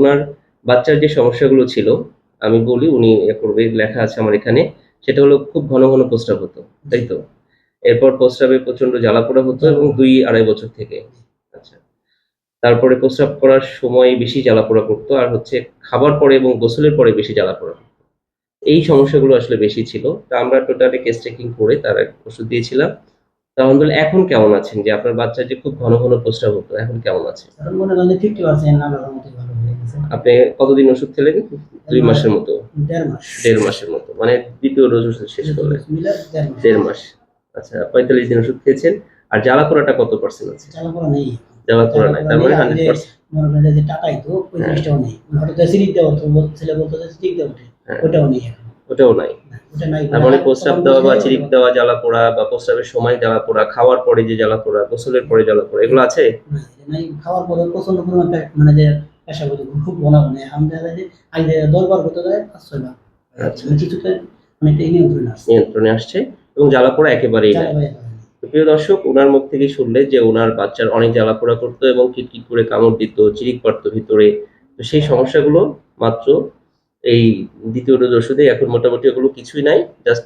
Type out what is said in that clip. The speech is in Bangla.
ওনার বাচ্চার যে সমস্যাগুলো ছিল, আমি বলি উনি করবে, লেখা আছে আমার এখানে, সেটা হলো খুব ঘন ঘন প্রস্রাব হতো, তাই তো? এরপর প্রস্রাবে প্রচণ্ড জ্বালা পোড়া হতো এবং দুই আড়াই বছর থেকে। আচ্ছা। তারপরে প্রস্রাব করার সময় বেশি জ্বালা পোড়া করতো, আর হচ্ছে খাবার পরে এবং গোসলের পরে বেশি জ্বালা পোড়া এই সমস্যাগুলো আসলে বেশি ছিল। তা আমরা টোটালি কেস চেকিং করে তার ওষুধ দিয়েছিলাম। তা এখন কেমন আছেন? যে আপনার বাচ্চা যে খুব ঘন ঘন প্রস্রাব হতো, এখন কেমন আছে? আপনি কতদিন ওষুধ খেলেন? দুই মাসের মতো। দেড় মাসের মতো। মানে দ্বিতীয় ডোজ ওষুধ শেষ করলেন। দেড় মাস। আচ্ছা পঁয়তাল্লিশ দিন ওষুধ খেয়েছেন। আর জ্বালা পোড়াটা কত পার্সেন্ট আছে? জ্বালা পোড়া নাই। তার মানে হান্ড্রেড পার্সেন্ট যে টাকাই তো পঁয়ত্রিশটাও নেই। মানে হঠাৎ সিরিজ দেওয়া হতো ছেলে বলতো যে দেওয়া হ্যাঁ। ওটাও নেই ওটাও নাই। না, ওটা নাই। তার মানে প্রস্রাব দেওয়া বা চিরিক দেওয়া জ্বালা পোড়া বা প্রস্রাবের সময় জ্বালা পোড়া খাওয়ার পরে যে জ্বালা পোড়া গোসলের পরে জ্বালা পোড়া এগুলো আছে? খাওয়ার পরে প্রচণ্ড পরিমাণ মানে যে পেশা করতে খুব এখন দেখা যায় যে আগে দশ বার করতে যায় পাঁচ ছয় বার আচ্ছা। মানে কিছুতে অনেকটা নিয়ন্ত্রণ আসছে। নিয়ন্ত্রণে আসছে এবং জ্বালা পোড়া একেবারেই নাই। করে প্রিয় দর্শক ওনার মুখ থেকে শুনলে যে ওনার বাচ্চার অনেক জ্বালা পোড়া করতো এবং কিটকিট করে কামড় দিত চিরিক পারতো ভিতরে তো সেই সমস্যাগুলো মাত্র এই দ্বিতীয় ডোজ ওষুধে এখন মোটামুটি ওগুলো কিছুই নাই জাস্ট